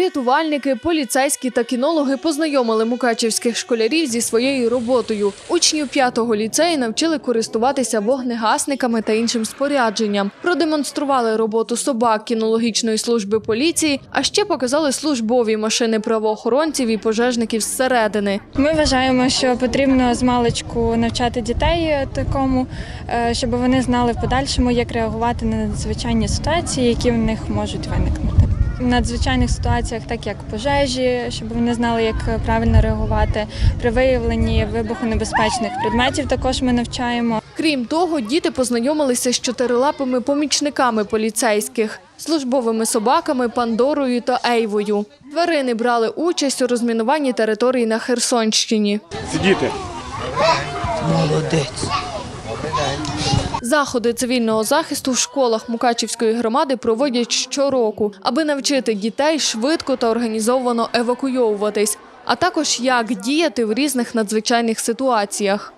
Рятувальники, поліцейські та кінологи познайомили мукачівських школярів зі своєю роботою. Учнів п'ятого ліцею навчили користуватися вогнегасниками та іншим спорядженням. Продемонстрували роботу собак кінологічної служби поліції, а ще показали службові машини правоохоронців і пожежників зсередини. Ми вважаємо, що потрібно з маличку навчати дітей такому, е, щоб вони знали в подальшому, як реагувати на надзвичайні ситуації, які в них можуть виникнути. В надзвичайних ситуаціях, так як пожежі, щоб вони знали, як правильно реагувати при виявленні вибухонебезпечних предметів. Також ми навчаємо. Крім того, діти познайомилися з чотирилапими помічниками поліцейських, службовими собаками, Пандорою та Ейвою. Тварини брали участь у розмінуванні території на Херсонщині. Сидіти. Молодець. Заходи цивільного захисту в школах Мукачівської громади проводять щороку, аби навчити дітей швидко та організовано евакуйовуватись, а також як діяти в різних надзвичайних ситуаціях.